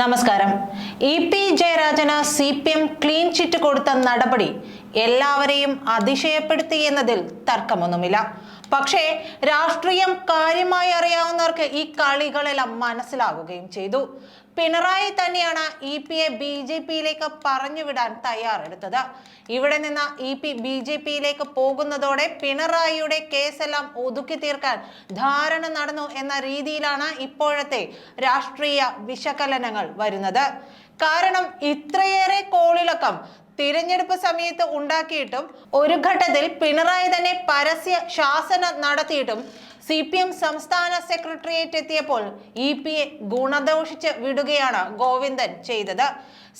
നമസ്കാരം. E P ജയരാജന് C P M clean chit കൊടുത്ത നടപടി എല്ലാവരെയും അതിശയപ്പെടുത്തി എന്നതിൽ തർക്കമൊന്നുമില്ല. പക്ഷേ രാഷ്ട്രീയം കാര്യമായി അറിയാവുന്നവർക്ക് ഈ കളികളെല്ലാം മനസ്സിലാകുകയും ചെയ്തു. പിണറായി തന്നെയാണ് ഇ പിയെ ബി ജെ പിയിലേക്ക് പറഞ്ഞുവിടാൻ തയ്യാറെടുത്തത്. ഇവിടെ നിന്ന് ഇ പി ബി ജെ പിയിലേക്ക് പോകുന്നതോടെ പിണറായിയുടെ കേസെല്ലാം ഒതുക്കി തീർക്കാൻ ധാരണ നടന്നു എന്ന രീതിയിലാണ് ഇപ്പോഴത്തെ രാഷ്ട്രീയ വിശകലനങ്ങൾ വരുന്നത്. കാരണം ഇത്രയേറെ കോളിളക്കം തിരഞ്ഞെടുപ്പ് സമയത്ത് ഉണ്ടാക്കിയിട്ടും ഒരു ഘട്ടത്തിൽ പിണറായി തന്നെ പരസ്യ ശാസന നടത്തിയിട്ടും സി പി എം സംസ്ഥാന സെക്രട്ടേറിയറ്റ് എത്തിയപ്പോൾ ഇ പിയെ ഗുണദോഷിച്ച് വിടുകയാണ് ഗോവിന്ദൻ ചെയ്തത്.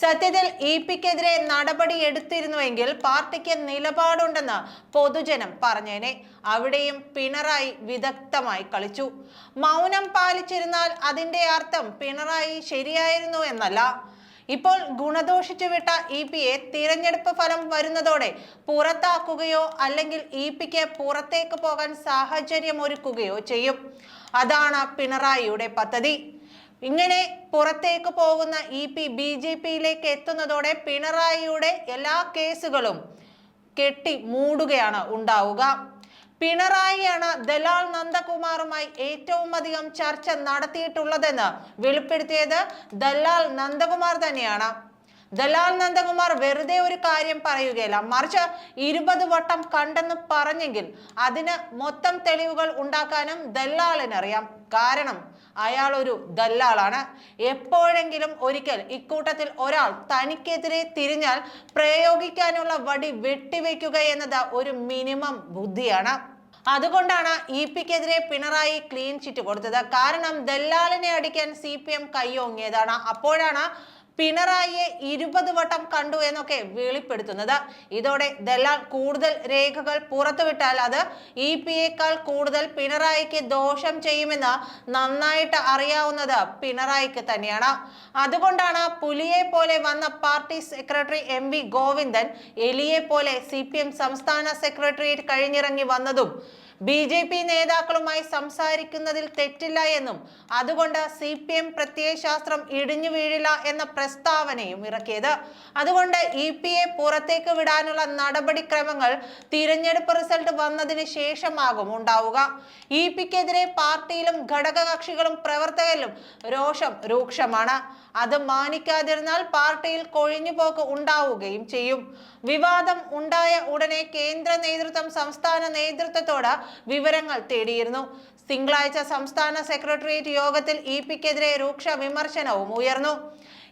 സത്യത്തിൽ ഇ പിക്കെതിരെ നടപടി എടുത്തിരുന്നുവെങ്കിൽ പാർട്ടിക്ക് നിലപാടുണ്ടെന്ന് പൊതുജനം പറഞ്ഞേനെ. അവിടെയും പിണറായി വിദഗ്ധമായി കളിച്ചു. മൗനം പാലിച്ചിരുന്നാൽ അതിന്റെ അർത്ഥം പിണറായി ശരിയായിരുന്നു എന്നല്ല. ഇപ്പോൾ ഗുണദോഷിച്ചു വിട്ട ഇ പിയെ തിരഞ്ഞെടുപ്പ് ഫലം വരുന്നതോടെ പുറത്താക്കുകയോ അല്ലെങ്കിൽ ഇ പിക്ക് പുറത്തേക്ക് പോകാൻ സാഹചര്യം ഒരുക്കുകയോ ചെയ്യും. അതാണ് പിണറായിയുടെ പദ്ധതി. ഇങ്ങനെ പുറത്തേക്ക് പോകുന്ന ഇ പി ബി ജെ പിയിലേക്ക് എത്തുന്നതോടെ പിണറായിയുടെ എല്ലാ കേസുകളും കെട്ടി മൂടുകയാണ് ഉണ്ടാവുക. പിണറായിയാണ് ദലാൽ നന്ദകുമാറുമായി ഏറ്റവും അധികം ചർച്ച നടത്തിയിട്ടുള്ളതെന്ന് വെളിപ്പെടുത്തിയത് ദലാൽ നന്ദകുമാർ തന്നെയാണ്. ദലാൽ നന്ദകുമാർ വെറുതെ ഒരു കാര്യം പറയുകയില്ല. മറിച്ച് ഇരുപത് വട്ടം കണ്ടെന്ന് പറഞ്ഞെങ്കിൽ അതിന് മൊത്തം തെളിവുകൾ ഉണ്ടാക്കാനും ദല്ലാളിനറിയാം കാരണം അയാൾ ഒരു ദല്ലാളാണ്. എപ്പോഴെങ്കിലും ഒരിക്കൽ ഇക്കൂട്ടത്തിൽ ഒരാൾ തനിക്കെതിരെ തിരിഞ്ഞാൽ പ്രയോഗിക്കാനുള്ള വടി വെട്ടിവെക്കുക എന്നത് ഒരു മിനിമം ബുദ്ധിയാണ്. അതുകൊണ്ടാണ് ഇ പിക്കെതിരെ പിണറായി ക്ലീൻ ചിറ്റ് കൊടുത്തത്. കാരണം ദല്ലാലിനെ അടിക്കാൻ സി പി എം കയ്യോങ്ങിയതാണ് അപ്പോഴാണ് പിണറായിയെ ഇരുപത് വട്ടം കണ്ടു എന്നൊക്കെ വെളിപ്പെടുത്തുന്നത്. ഇതോടെ ദലാൽ കൂടുതൽ രേഖകൾ പുറത്തുവിട്ടാൽ അത് ഇ പി എക്കാൾ കൂടുതൽ പിണറായിക്ക് ദോഷം ചെയ്യുമെന്ന് നന്നായിട്ട് അറിയാവുന്നത് പിണറായിക്ക് തന്നെയാണ്. അതുകൊണ്ടാണ് പുലിയെ പോലെ വന്ന party secretary M V Govindan എലിയെ പോലെ സി സംസ്ഥാന സെക്രട്ടേറിയറ്റ് കഴിഞ്ഞിറങ്ങി വന്നതും ബി ജെ പി നേതാക്കളുമായി സംസാരിക്കുന്നതിൽ തെറ്റില്ല എന്നും അതുകൊണ്ട് സി പി എം പ്രത്യയശാസ്ത്രം ഇടിഞ്ഞു വീഴില്ല എന്ന പ്രസ്താവനയും ഇറക്കിയത്. അതുകൊണ്ട് ഇ പി എ പുറത്തേക്ക് വിടാനുള്ള നടപടിക്രമങ്ങൾ തിരഞ്ഞെടുപ്പ് റിസൾട്ട് വന്നതിന് ശേഷമാകും ഉണ്ടാവുക. ഇ പിക്കെതിരെ പാർട്ടിയിലും ഘടകകക്ഷികളും പ്രവർത്തകരിലും രോഷം രൂക്ഷമാണ്. അത് മാനിക്കാതിരുന്നാൽ പാർട്ടിയിൽ കൊഴിഞ്ഞുപോക്ക് ഉണ്ടാവുകയും ചെയ്യും. വിവാദം ഉണ്ടായ ഉടനെ കേന്ദ്ര നേതൃത്വം സംസ്ഥാന നേതൃത്വത്തോട് വിവരങ്ങൾ തേടിയിരുന്നു. തിങ്കളാഴ്ച സംസ്ഥാന സെക്രട്ടേറിയറ്റ് യോഗത്തിൽ ഇ പിക്കെതിരെ രൂക്ഷ വിമർശനവും ഉയർന്നു.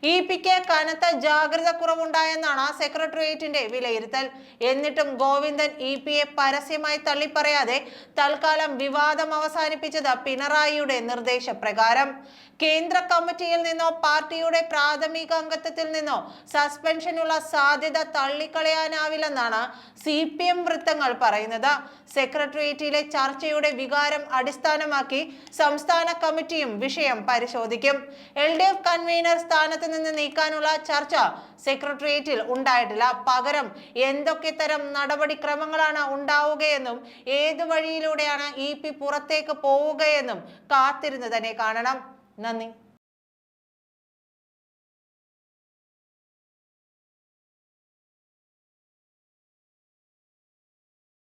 ഇ പിക്ക് കനത്ത ജാഗ്രത കുറവുണ്ടായെന്നാണ് സെക്രട്ടേറിയറ്റിന്റെ വിലയിരുത്തൽ. എന്നിട്ടും ഗോവിന്ദൻ ഇ പിയെ പരസ്യമായി തള്ളിപ്പറയാതെ തൽക്കാലം വിവാദം അവസാനിപ്പിച്ചത് പിണറായിയുടെ നിർദ്ദേശപ്രകാരം. കേന്ദ്ര കമ്മിറ്റിയിൽ നിന്നോ പാർട്ടിയുടെ പ്രാഥമിക അംഗത്വത്തിൽ നിന്നോ സസ്പെൻഷനുള്ള സാധ്യത തള്ളിക്കളയാനാവില്ലെന്നാണ് സി പി എം വൃത്തങ്ങൾ പറയുന്നത്. സെക്രട്ടേറിയറ്റിലെ ചർച്ചയുടെ വികാരം അടിസ്ഥാനമാക്കി സംസ്ഥാന കമ്മിറ്റിയും വിഷയം പരിശോധിക്കും. എൽ ഡി എഫ് കൺവീനർ സ്ഥാനത്ത് നിന്ന് നീക്കാനുള്ള ചർച്ച സെക്രട്ടേറിയറ്റിൽ ഉണ്ടായിട്ടില്ല. പകരം എന്തൊക്കെ തരം നടപടിക്രമങ്ങളാണ് ഉണ്ടാവുകയെന്നും ഏത് വഴിയിലൂടെയാണ് ഇ പി പുറത്തേക്ക് പോവുകയെന്നും കാത്തിരുന്ന് തന്നെ കാണണം. നന്ദി.